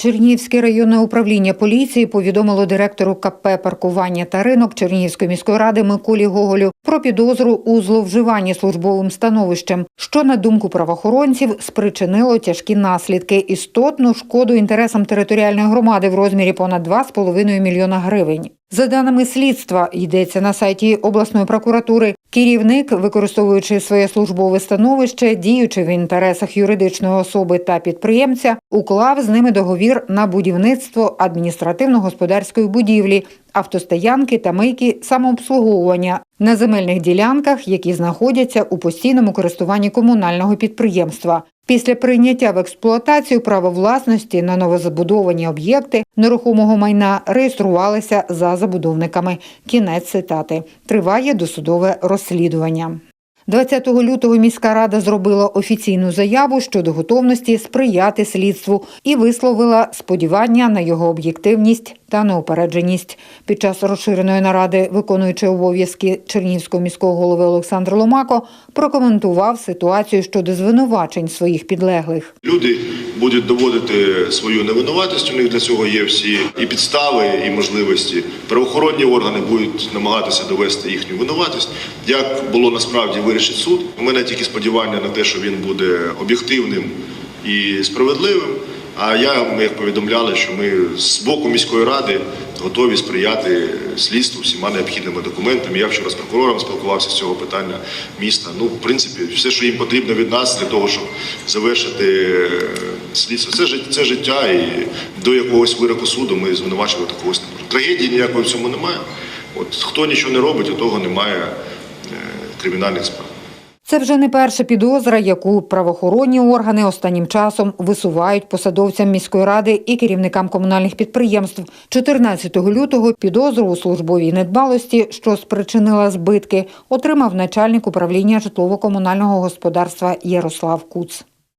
Чернігівське районне управління поліції повідомило директору КП паркування та ринок Чернігівської міської ради Миколі Гоголю про підозру у зловживанні службовим становищем, що на думку правоохоронців спричинило тяжкі наслідки істотну шкоду інтересам територіальної громади в розмірі понад 2,5 мільйона гривень. За даними слідства, йдеться на сайті обласної прокуратури. Керівник, використовуючи своє службове становище, діючи в інтересах юридичної особи та підприємця, уклав з ними договір на будівництво адміністративно-господарської будівлі, автостоянки та мийки самообслуговування на земельних ділянках, які знаходяться у постійному користуванні комунального підприємства. Після прийняття в експлуатацію право власності на новозабудовані об'єкти нерухомого майна реєструвалися за забудовниками. Кінець цитати. Триває досудове розслідування. 20 лютого міська рада зробила офіційну заяву щодо готовності сприяти слідству і висловила сподівання на його об'єктивність та неупередженість. Під час розширеної наради, виконуючи обов'язки Чернігівського міського голови Олександр Ломако, прокоментував ситуацію щодо звинувачень своїх підлеглих. Люди будуть доводити свою невинуватість. У них для цього є всі і підстави, і можливості. Правоохоронні органи будуть намагатися довести їхню винуватість. Як було насправді вирішить суд. У мене тільки сподівання на те, що він буде об'єктивним і справедливим. А я, ми як повідомляли, що ми з боку міської ради готові сприяти слідству всіма необхідними документами. Я вчора з прокурором спілкувався з цього питання міста. Ну, в принципі, все, що їм потрібно від нас для того, щоб завершити е, слідство, це це життя, і до якогось вироку суду ми звинувачувати когось не можемо. Трагедії ніякої в цьому немає. От хто нічого не робить, у того немає кримінальних справ. Це вже не перша підозра, яку правоохоронні органи останнім часом висувають посадовцям міської ради і керівникам комунальних підприємств. 14 лютого підозру у службовій недбалості, що спричинила збитки, отримав начальник управління житлово-комунального господарства Ярослав Куц.